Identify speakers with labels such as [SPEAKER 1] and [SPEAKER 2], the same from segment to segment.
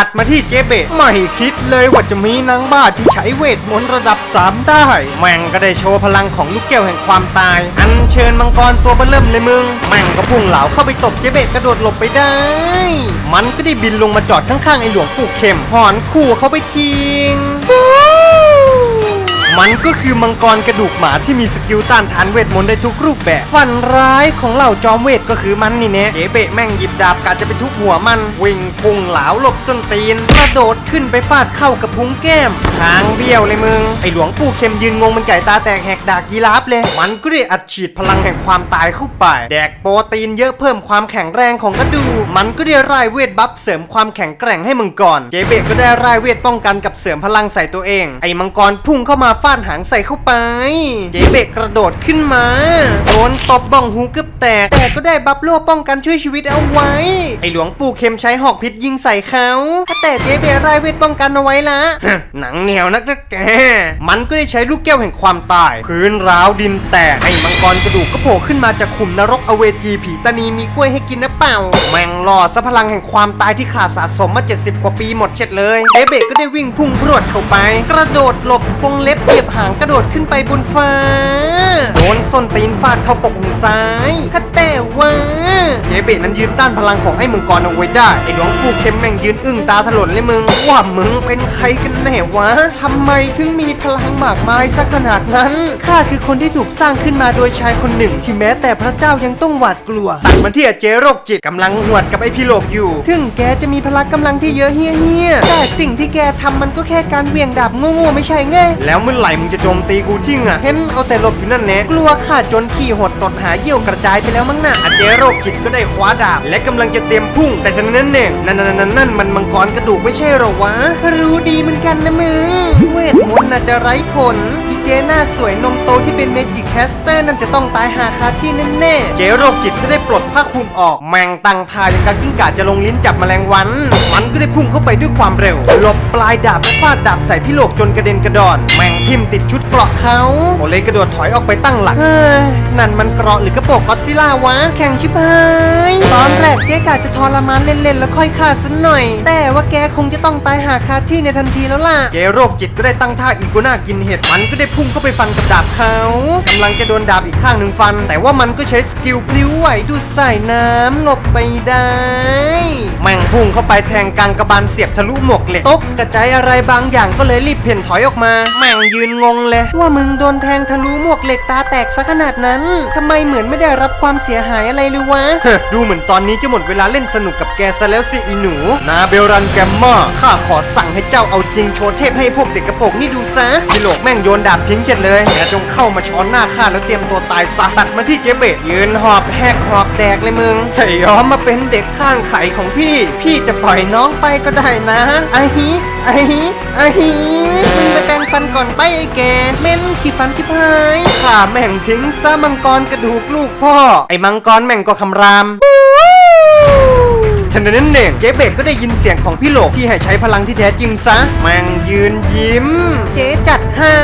[SPEAKER 1] ตัดมาที่เจเบตไม่คิดเลยว่าจะมีนางบ้าที่ใช้เวทมนต์ระดับ 3 ได้ แม่งก็ได้โชว์พลังของลูกแก้วแห่งความตาย อันเชิญมังกรตัวเบอเริ่มเลยมึง แม่งก็พุ่งเหลาเข้าไปตบเจเบตกระโดดหลบไปได้ มันก็ได้บินลงมาจอดข้างๆไอหลวงปู่เข็มหอนคู่เขาไปทิ้ง มันก็คือมังกรกระดูกหมาที่มีสกิลต้านทานเวทมนต์ได้ทุกรูปแบบ ฝันร้ายของเหล่าจอมเวทก็คือมันนี่แน่เอเบะแม่งหยิบดาบกาจะไปทุบหัวมันวิ่งพุ่งเหลาหลบส้นตีนกระโดดขึ้นไปฟาดเข้ากับพุงแก้มทางเบี้ยวเลยมึง ไอหลวงปู่เข็มยืนงงมันไก่ตาแตกแหกดากยีราฟเลย มันก็ได้อัดฉีดพลังแห่งความตายเข้าไป แดกโปรตีนเยอะเพิ่มความแข็งแรงของกระดูกมันก็ได้ร่ายเวทบัฟเสริมความแข็งแกร่งให้มังกรเจเบะก็ได้ร่ายเวทป้องกันกับเสริมพลังใส่ตัวเอง ไอ้มังกรพุ่งเข้ามาฟาดหางใส่เข้าไป เจเบะกระโดดขึ้นมา โดนตบบ้องหูเกือบแตก แต่ก็ได้บัฟโล่ป้องกันช่วยชีวิตเอาไว้ ไอ้หลวงปู่เข็มใช้หอกพิษยิงใส่เขาแต่เจเบะร่ายเวทป้องกันเอาไว้ละหนังเหนียวนักนะแก มันก็ได้ใช้ลูกแก้วแห่งความตาย พื้นร้าวดินแตกไอ้มังกรกระดูกก็โผล่ขึ้นมาจากขุมนรกอเวจีผีตานีมีกล้วยให้กินนะเปล่า แม่งหลอดซะพลังแห่งความตายที่ขาดสะสมมา 70 กว่าปีหมดเช็ดเลยเดเบะก็ได้วิ่งพุ่งพรวดเข้าไป กระโดดหลบกรงเล็บเหยียบหางกระโดดขึ้นไปบนฟ้า โดนส้นตีนฟาดเข้ากกหูซ้ายถ้าแต่ว่าเจเบะนั้นยืนต้านพลังของไอ้มังกรเอาไว้ได้ ไอ้หลวงปู่เข้มแม่งยืนอึ้งตาถลนเลยมึง ว่ามึงเป็นใครกันแน่วะทำไมถึงมีพลังมากมายสักขนาดนั้น ข้าคือคนที่ถูกสร้างขึ้นมาโดยชายคนหนึ่ง ที่แม้แต่พระเจ้ายังต้องหวาดกลัวตัดมาที่อเจโรคจิตกำลังหวดกับไอ้พิโลกอยู่ ถึงแกจะมีพละกำลังที่เยอะเฮี้ยเฮี้ยแต่สิ่งที่แกทำมันก็แค่การเวียงดาบโง่ๆไม่ใช่ไงแล้วเมื่อไหร่มึงจะโจมตีกูทิ้งอะ เห็นเอาแต่หลบอยู่นั่นแน่กลัวข้าจนขี่หดตดหาเยี่ยวกระจายไปแล้วมั้งน่ะอาเจโรคจิตก็ได้คว้าดาบ และกำลังจะเตรียมพุ่ง แต่ฉะนั้นเนี่ยนั่นนั่นนั่นมันมังกรกระดูกไม่ใช่หรอวะ รู้ดีเหมือนกันนะมึง เวทมนต์น่าจะไร้ผลอีเจหน้าสวยนมโตที่เป็นเมจิกแคสเตอร์นั่นจะต้องตายหาคาที่แน่ๆเจโรคจิตก็ได้ปลดผ้าคลุมออก แมงตังทายอย่างกับกิ้งก่าจะลงลิ้นจับแมลงวัน มันก็ได้พุ่งเข้าไปด้วยความเร็วหลบปลายดาบฟาดดาบใส่พี่โลกจนกระเด็นกระดอนแมงทิ่มติดชุดเกราะเขาโอเลยกระโดดถอยออกไปตั้งหลักเฮ้ยนั่นมันเกราะหรือกระโปงก็อดซิล่าวะ แข่งชิบหายตอนแรกเจ๊กาจะทรมานเล่นๆแล้วค่อยฆ่าสัหน่อย แต่ว่าแกคงจะต้องตายหาคาที่ในทันทีแล้วล่ะ เจโรคจิตก็ได้ตั้งท่าอีโกน่ากินเห็ดมันก็ได้พุ่งเข้าไปฟันกับดาบเขากำลังจะโดนดาบอีกข้างหนึ่งฟัน แต่ว่ามันก็ใช้สกิลพลิ้วไหวดูดสายน้ำหลบไปได้ ม่งพุ่งเข้าไปแทงกลางกระบาลเสียบทะลุหมวกเหล็กตกกระจายอะไรบางอย่างก็เลยรีบเพ่นถอยออกมา แม่งยืนงงเลย ว่ามึงโดนแทงทะลุหมวกเหล็กตาแตกซะขนาดนั้นทำไมเหมือนไม่ได้รับความเสียหายอะไรเลยวะดูเหมือนตอนนี้จะหมดเวลาเล่นสนุกกับแกซะแล้วสิอีหนู นาเบลรันแกมมาข้าขอสั่งให้เจ้าเอาจริงโชว์เทพให้พวกเด็กกระโปรงนี่ดูซะพี่โลกแม่งโยนดาบทิ้งเฉยเลยแกจงเข้ามาช้อนหน้าข้าแล้วเตรียมตัวตายซะตัดมาที่เจเบตยืนหอบแหกหอบแดกเลยมึงถ้ายอมมาเป็นเด็กข้างไข่ของพี่พี่จะปล่อยน้องไปก็ได้นะไอะฮิไอะฮิไอะฮิมึงไปแปรงฟันก่อนไปไอ้แกเม้นขี้ฟันชิบหายข้าแม่งทิ้งซะมังกรกระดูกลูกพ่อ ไอ้มังกรแม่งก็คำราม ฉะนั้นเองเจ๊เบกก็ได้ยินเสียงของพี่โลกที่ให้ใช้พลังที่แท้จริงซะ แม่งยืนยิ้ม เจ๊จัดให้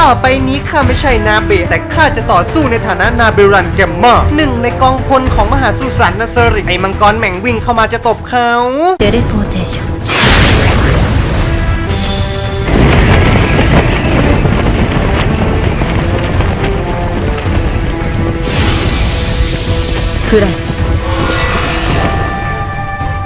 [SPEAKER 1] ต่อไปนี้ข้าไม่ใช่นาเบะแต่ข้าจะต่อสู้ในฐานะนาเบรันแกมเมอร์หนึ่งในกองพลของมหาสุสานนาเซริไอ้มังกรแม่งวิ่งเข้ามาจะตบเขา
[SPEAKER 2] テレポーテーションフライト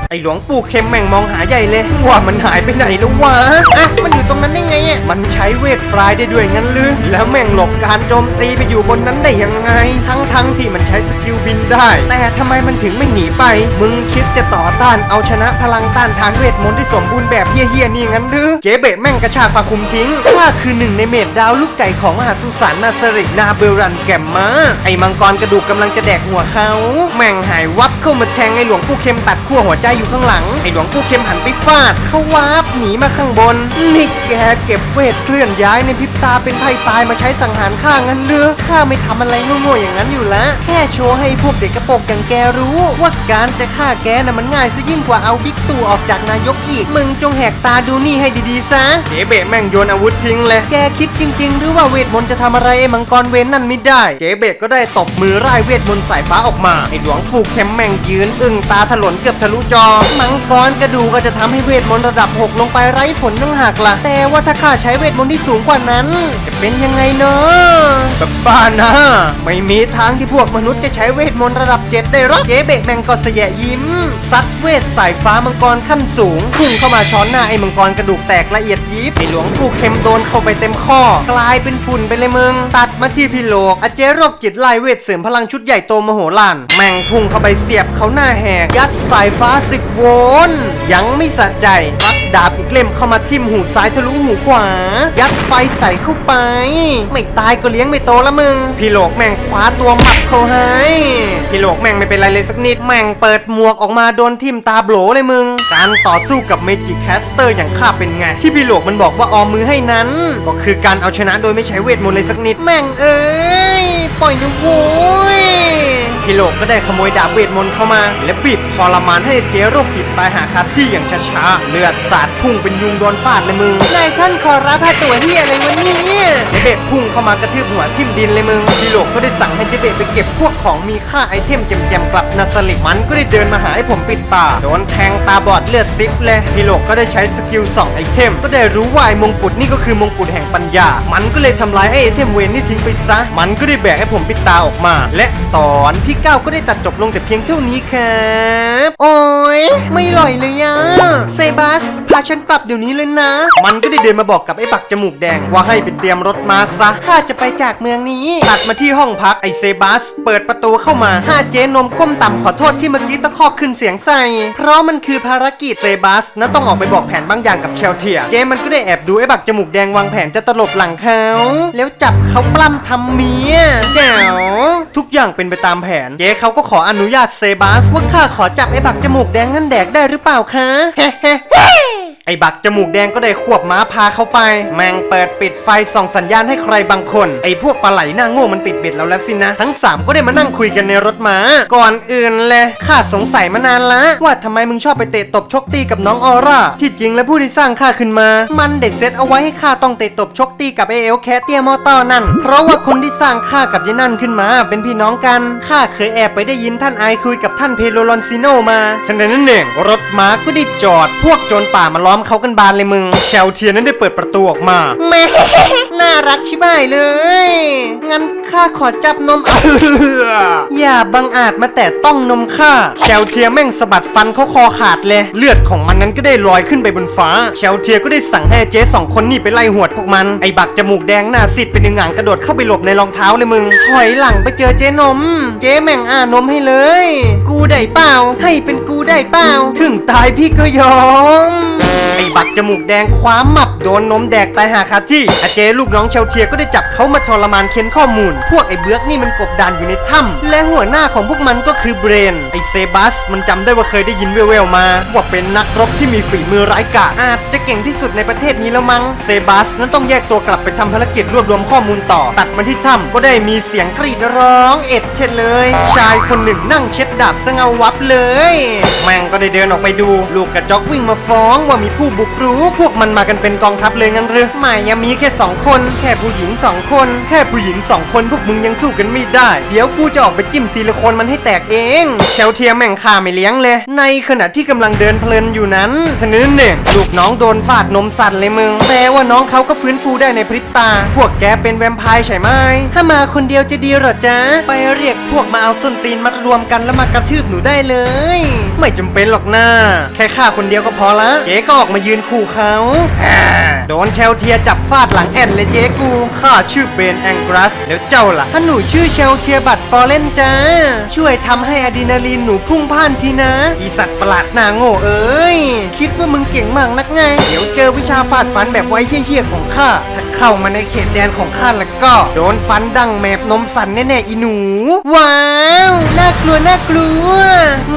[SPEAKER 1] ไอหลวงปู่เข็มแม่งมองหาใหญ่เลยว่ามันหายไปไหนแล้ววะอะมันอยู่ตรงนั้นได้ไงอะมันใช้เวทฟลายได้ด้วยงั้นหรือแล้วแม่งหลบการโจมตีไปอยู่บนนั้นได้ยังไง ทั้งทั้งๆที่มันใช้สกิลบินได้ แต่ทำไมมันถึงไม่หนีไป มึงคิดจะต่อต้านเอาชนะพลังต้านทานเวทมนต์ที่สมบูรณ์แบบเฮี้ยๆนี่งั้นหรือเจ๊เบะแม่งกระชากผ้าคลุมทิ้งข้าคือหนึ่งในเมดดาวลูกไก่ของมหาสุสานนาสรินาเบลรันแกมมาไอมังกรกระดูกกำลังจะแดกหัวเขาแม่งหายวับเข้ามาแทงไอหลวงปู่เข็มตัดขั้วหัวใจอยู่ข้างหลัง ไอ้หลวงปู่เข็มหันไปฟาด เขาวาบหนีมาข้างบน นี่แกเก็บเวทเคลื่อนย้ายในพริบตาเป็นไพ่ตายมาใช้สังหารข้างั้นเลือข้าไม่ทำอะไรโง่ๆอย่างนั้นอยู่ละ แค่โชว์ให้พวกเด็กกระโปรงอย่างแกรู้ ว่าการจะฆ่าแกน่ะมันง่ายซะยิ่งกว่าเอาบิ๊กตู่ออกจากนายกอีก มึงจงแหกตาดูนี่ให้ดีๆซะเจ๊เบะแม่งโยนอาวุธทิ้งเลย แกคิดจริง ๆ หรือว่าเวทมนต์จะทำอะไรไอ้มังกรเวนนั่นไม่ได้ เจ๊เบะก็ได้ตบมือร่ายเวทมนต์สายฟ้าออกมาไอ้หลวงปู่เข็มแม่งยืนอึ้งตาถลนเกือบทะลุจอมังกรกระดูกก็จะทำให้เวทมนต์ระดับ 6 ลงไปไร้ผลต้องหักละแต่ว่าถ้าข้าใช้เวทมนต์ที่สูงกว่านั้น จะเป็นยังไงเนาะแบบบ้านนะ ไม่มีทางที่พวกมนุษย์จะใช้เวทมนต์ระดับ 7 ได้หรอกเจ๊เบะแมงก็เสยะยิ้มซัดเวทสายฟ้ามังกรขั้นสูงพุ่งเข้ามาช้อนหน้าไอ้มังกรกระดูกแตกละเอียดยิบไอ้หลวงปู่เข็มโดนเข้าไปเต็มข้อ กลายเป็นฝุ่นไปเลยมึง ตัดมาที่พี่โลกอาเจโรคจิตไล่เวทเสริมพลังชุดใหญ่โตมโหฬารแม่งพุ่งเข้าไปเสียบเขาหน้าแหกยัดสายฟ้า10โวลต์ยังไม่สะใจชักดาบอีกเล่มเข้ามาทิ่มหูซ้ายทะลุหูขวา ยัดไฟใส่เข้าไป ไม่ตายก็เลี้ยงไม่โตละมึง พี่โลกแม่งคว้าตัวหมับเขาให้พี่โลกแม่งไม่เป็นไรเลยสักนิด แม่งเปิดหมวกออกมาโดนทิ่มตาโบลเลยมึง การต่อสู้กับเมจิกแคสเตอร์อย่างข้าเป็นไง ที่พี่โลกมันบอกว่าออมมือให้นั้น ก็คือการเอาชนะโดยไม่ใช้เวทมนต์เลยสักนิด แม่งเอ้ยปล่อยนะโว้ย พี่โลกก็ได้ขโมยดาบเวทมนต์เข้ามา และบีบทรมานให้เจ๊โรคจิตตายหาคาที่อย่างช้าๆ เลือดสาดพุ่งเป็นยุงโดนฟาดเลยมึง นายท่านขอรับพาตัวเฮียอะไรวะเนี่ยเจเบตพุ่งเข้ามากระทืบหัวทิ่มดินเลยมึงพี่โลกก็ได้สั่งให้เจเบตไปเก็บพวกของมีค่าไอเทมแจมๆกลับนาสลิกมันก็ได้เดินมาหาให้ผมปิดตา โดนแทงตาบอดเลือดซิปเลยพี่โลกก็ได้ใช้สกิล2ไอเทม ก็ได้รู้ว่าไอมงกุฎนี่ก็คือมงกุฎแห่งปัญญา มันก็เลยทำลายไอไอเทมเวนนี่ทิ้งไปซะ มันก็ได้แบกให้ผมปิดตาออกมา และตอนที่9ก็ได้ตัดจบลงแต่เพียงเท่านี้ครับ โอ้ยไม่ลอยเลยอะเซบาสพาฉันกลับเดี๋ยวนี้เลยนะ มันก็ได้เดินมาบอกกับไอ้บักจมูกแดงว่าให้ไปเตรียมรถมาซะข้าจะไปจากเมืองนี้ ตัดมาที่ห้องพักไอ้เซบาส เปิดประตูเข้ามาห้าเจนมก้มต่ำขอโทษที่เมื่อกี้ตะคอกขึ้นเสียงใส่ เพราะมันคือภารกิจเซบาสนะต้องออกไปบอกแผนบางอย่างกับเชลเทีย เจมันก็ได้แอบดูไอ้บักจมูกแดงวางแผนจะตลบหลังเขาแล้วจับเขาปล้ำทำเมียแจ๋วทุกอย่างเป็นไปตามแผนเจ๊เขาก็ขออนุญาตเซบาสว่าข้าขอจับไอ้บักจมูกแดงนั่นแดกได้หรือเปล่าคะ ไอ้บักจมูกแดงก็ได้ควบม้าพาเข้าไป แมงเปิดปิดไฟส่องสัญญาณให้ใครบางคน ไอ้พวกปลาไหลหน้าโง่มันติดเบ็ดแล้วแล้วสินะ ทั้ง 3 ก็ได้มานั่งคุยกันในรถม้า ก่อนอื่นเลยข้าสงสัยมานานละว่าทำไมมึงชอบไปเตะตบชกตีกับน้องออร่า ที่จริงแล้วผู้ที่สร้างข้าขึ้นมา มันเด็ดเซตเอาไว้ให้ข้าต้องเตะตบชกตีกับเอเอลแคเตียมอเตอร์นั่น เพราะว่าคนที่สร้างข้ากับยายนั่นขึ้นมา เป็นพี่น้องกันข้าเคยแอบไปได้ยินท่านไอคุยกับท่านเพโลลอนซิโนมาฉะนั้นนั่นเองรถม้าก็ได้จอดพวกโจรป่ามาล้อมเขากันบานเลยมึงแชลเทียนนั้นได้เปิดประตูออกมาแม่น่ารักชิบหายเลย งั้นข้าขอจับนมอย่าบังอาจมาแตะต้องนมข้าแชลเทียแม่งสะบัดฟันเขาคอขาดเลย เลือดของมันนั้นก็ได้ลอยขึ้นไปบนฟ้าแชลเทียก็ได้สั่งให้เจ๊สองคนนี่ไปไล่หวดพวกมันไอ้บักจมูกแดงหน้าซีดเป็นหนึ่งหางกระโดดเข้าไปหลบในรองเท้าเลยมึงถอยหลังไปเจอเจ๊นม เจ๊แม่งอ่านมให้เลย กูได้เปล่า ให้เป็นกูได้เปล่า ถึงตายพี่ก็ยอมไอ้บักจมูกแดงคว้าหมับโดนนมแดกตายหาคาที่อาเจลูกน้องเชลเทียก็ได้จับเขามาทรมานเค้นข้อมูล พวกไอ้เบือกนี่มันกบดานอยู่ในถ้ำและหัวหน้าของพวกมันก็คือเบรน ไอ้เซบัสมันจำได้ว่าเคยได้ยินแว่วๆมา ว่าเป็นนักรบที่มีฝีมือร้ายกาจอาจจะเก่งที่สุดในประเทศนี้แล้วมั้งเซบัสนั้นต้องแยกตัวกลับไปทำภารกิจรวบรวมข้อมูลต่อ ตัดมาที่ถ้ำก็ได้มีเสียงกรีดร้องเอ็ดเช่นเลย ชายคนหนึ่งนั่งเช็ดดาบสงาวับเลย แมงก็ได้เดินออกไปดู ลูกกระจอกวิ่งมาฟ้องว่ามีผู้บุกรุกพวกมันมากันเป็นกองทัพเลยงั้นหรือไม่ยังมีแค่สองคน แค่ผู้หญิงสองคน แค่ผู้หญิงสองคนพวกมึงยังสู้กันไม่ได้ เดี๋ยวกูจะออกไปจิ้มซิลิโคนมันให้แตกเองเชลเทียแม่งฆ่าไม่เลี้ยงเลย ในขณะที่กำลังเดินเพลินอยู่นั้นชนึนเนี่ยลูกน้องโดนฟาดนมสั่นเลยมึงแปลว่าน้องเขาก็ฟื้นฟูได้ในพริบตา พวกแกเป็นแวมไพร์ใช่ไหมถ้ามาคนเดียวจะดีหรอจ๊ะไปเรียกพวกมาเอาส้นตีนมัดรวมกันแล้วมากระทืบหนูได้เลย ไม่จำเป็นหรอกนะแค่ฆ่าคนเดียวก็พอละเจ๊ก็ออกมายืนคู่เขาอ่าโดนเชลเทียจับฟาดหลังแอนเลยเจ๊กู ข้าชื่อเบนแองกรัส แล้วเจ้าล่ะถ้าหนูชื่อเชลเทียบัตฟอร์เรนจ้า ช่วยทำให้อะดรีนาลีนหนูพุ่งพ่านทีนะ อีสัตว์ประหลาดหน้าโง่เอ้ย คิดว่ามึงเก่งมากนักไง เดี๋ยวเจอวิชาฟาดฟันแบบไว้เหี้ยๆของข้า ถ้าเข้ามาในเขตแดนของข้าแล้วก็ โดนฟันดังแมบนมสั่นแน่ๆอีหนู ว้าว น่ากลัวน่ากลัว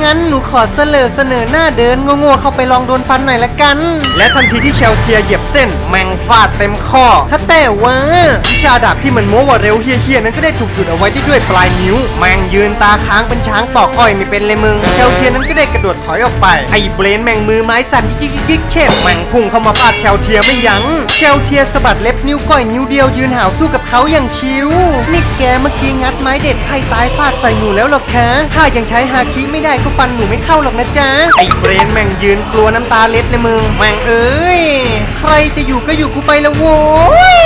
[SPEAKER 1] งั้นหนูขอเสลอเสนอหน้าเดินโง่ๆเข้าไปลองโดนฟันหน่อยละละกัน และทันทีที่เชลเทียเหยียบเส้น แมงฟาดเต็มข้อ ถ้าแต่ว่าวิชาดาบที่มันโม้ว่าเร็วเฮี้ยๆนั้นก็ได้ถูกหยุดเอาไว้ได้ด้วยปลายนิ้ว แมงยืนตาค้างเป็นช้างตอกอ้อยไม่เป็นเลยมึง เชลเทียนั้นก็ได้กระโดดถอยออกไป ไอ้เบรนแมงมือไม้สั่นยิกยิกยิกเช่แมงพุ่งเข้ามาฟาดเชลเทียไม่ยัง้ง เชลเทียสะบัดเล็บนิ้วก้อยนิ้วเดียวยืนหาวสู้กับเขาอย่างชิว นี่แกเมื่อกี้งัดไม้เด็ดไพ่ตายฟาดใส่หนูแล้วหรอคะ ถ้ายังใช้ฮาคิไม่ได้ก็ฟันหนูไม่เข้าหรอกนะจ๊ะ ไอ้เบรนแมงยืนกลัวน้ำตาเล็ดเลยมึงแม่งเอ้ย ใครจะอยู่ก็อยู่กูไปละโว้ย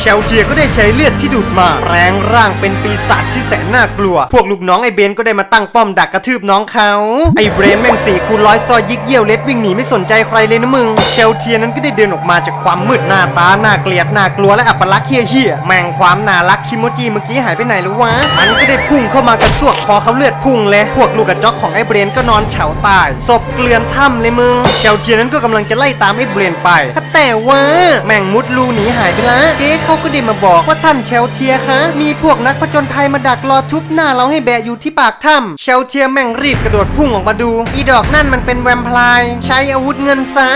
[SPEAKER 1] เชลเทียก็ได้ใช้เลือดที่ดูดมาแปลงร่างเป็นปีศาจที่แสนน่ากลัว พวกลูกน้องไอเบนก็ได้มาตั้งป้อมดักกระทืบน้องเขาไอเบรนแม่งสี่คูณร้อยซอยยิกเยี่ยวเล็ดวิ่งหนีไม่สนใจใครเลยนะมึงเชลเทียนั้นก็ได้เดินออกมาจากความมืดหน้าตาน่าเกลียดน่ากลัวและอัปลักษณ์เฮี้ยเฮี้ยๆแม่งความน่ารักคิโมจิเมื่อกี้หายไปไหนแล้ววะมันก็ได้พุ่งเข้ามากระซวกคอเขาเลือดพุ่งเลยพวกลูกกระจอกของไอเบรนก็นอนเฉาตายศพเกลือนถ้ำเลยมึงเชลเทียนั้นก็กำลังจะไล่ตามไอเบรนไปแต่ว่าแม่งมุดรูหนีหายไปละเจ๊เขาก็ได้มาบอกว่าท่านเชลเทียคะ มีพวกนักผจญภัยมาดักรอทุบหน้าเราให้แบะอยู่ที่ปากถ้ำเชลเทียแม่งรีบกระโดดพุ่งออกมาดู อีดอกนั่นมันเป็นแวมไพร์ใช้อาวุธเงินซะ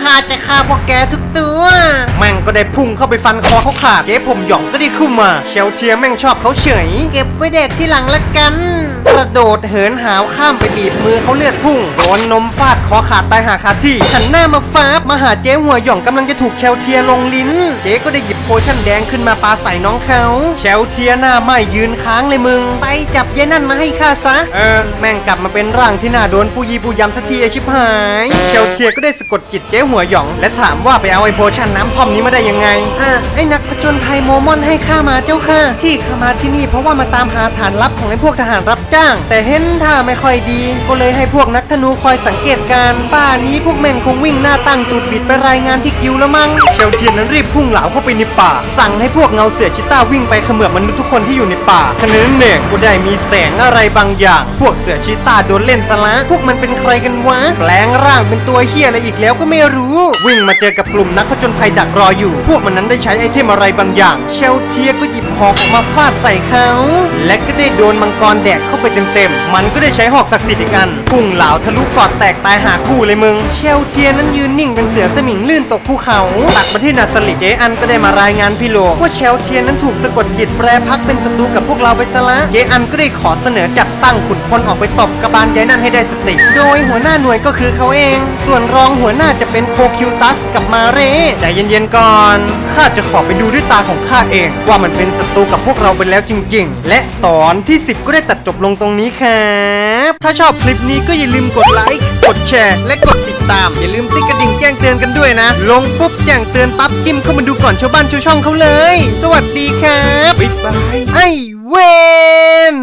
[SPEAKER 1] ข้าจะฆ่าพวกแกทุกตัวแม่งก็ได้พุ่งเข้าไปฟันคอเขาขาดเจ๊ผมหยองก็ได้ขึ้นมา เชลเทียแม่งชอบเขาเฉย เก็บไว้เด็กที่หลังละกัน กระโดดเหินหาวข้ามไปบีบมือเขาเลือดพุ่งโดนนมฟาดคอขาดตายหาคาที่หันหน้ามาฟาบมาหาเจ๊หัวหย่องกำลังจะถูกเชลเทียลงลิ้น เจ๊ก็ได้หยิบโพชั่นแดงขึ้นมาปาใส่น้องเขาเชลเทียหน้าไม่ยืนค้างเลยมึง ไปจับยายนั่นมาให้ข้าซะ เออ แม่งกลับมาเป็นร่างที่น่าโดนปูยีปูยำสักทีไอชิบหาย เชลเทียก็ได้สะกดจิตเจ๊หัวหย่อง และถามว่าไปเอาไอโพชั่นน้ำท่อมนี้มาได้ยังไงเออไอนักผจญภัยโมมอนให้ข้ามาเจ้าค่ะ ที่ข้ามาที่นี่เพราะว่ามาตามหาฐานลับของไอพวกทหารรับจ้าง แต่เห็นท่าไม่ค่อยดี ก็เลยให้พวกนักธนูคอยสังเกตการป่านี้พวกแม่งคงวิ่งหน้าตั้งตูดบิดไปรายงานที่กิวแล้วมั้งเชลเทียนนั้นรีบพุ่งเหลาเข้าไปในป่า สั่งให้พวกเงาเสือชิต้าวิ่งไปเขมือบมนุษย์ทุกคนที่อยู่ในป่าขณะนั้นเนี่ยก็ได้มีแสงอะไรบางอย่าง พวกเสือชิต้าโดนเล่นซะละพวกมันเป็นใครกันวะแปลงร่างเป็นตัวเฮียอะไรอีกแล้วก็ไม่รู้ วิ่งมาเจอกับกลุ่มนักผจญภัยดักรออยู่ พวกมันนั้นได้ใช้ไอเทมอะไรบางอย่าง เชลเทียก็หยิบหอกมาฟาดใส่เขาและก็ได้โดนมังกรแดกเข้าไปเต็มๆ มันก็ได้ใช้หอกศักดิ์สิทธิ์อีกอัน พุ่งเหลาทะลุปอดแตกตายหาคู่เลยมึง เชลเทียนั้นยืนนิ่งเป็นเสือสมิงลื่นตกภูเขา ตัดมาที่นาสลิเจอันก็ได้มารายงานพี่โลว่าเชลเทียนั้นถูกสะกดจิตแปรพักเป็นศัตรูกับพวกเราไปซะละ เจอันก็ได้ขอเสนอจัดตั้งขุนพลออกไปตบกระบาลยายนั่นให้ได้สติ โดยหัวหน้าหน่วยก็คือเขาเอง ส่วนรองหัวหน้าจะเป็นโคคิวตัสกับมาเร่ใจเย็นๆก่อน ข้าจะขอไปดูด้วยตาของข้าเอง ว่ามันเป็นศัตรูกับพวกเราไปแล้วจริง ๆ และตอนที่ 10 ก็ได้ตัดจบลงตรงนี้ครับ ถ้าชอบคลิปนี้ก็อย่าลืมกดไลค์ กดแชร์ และกดติดตาม อย่าลืมติ๊กกระดิ่งแจ้งเตือนกันด้วยนะ ลงปุ๊บแจ้งเตือนปั๊บจิ้มเข้ามาดูก่อนชาวบ้านชาวช่องเขาเลย สวัสดีครับ บ๊ายบาย ไอ้เวน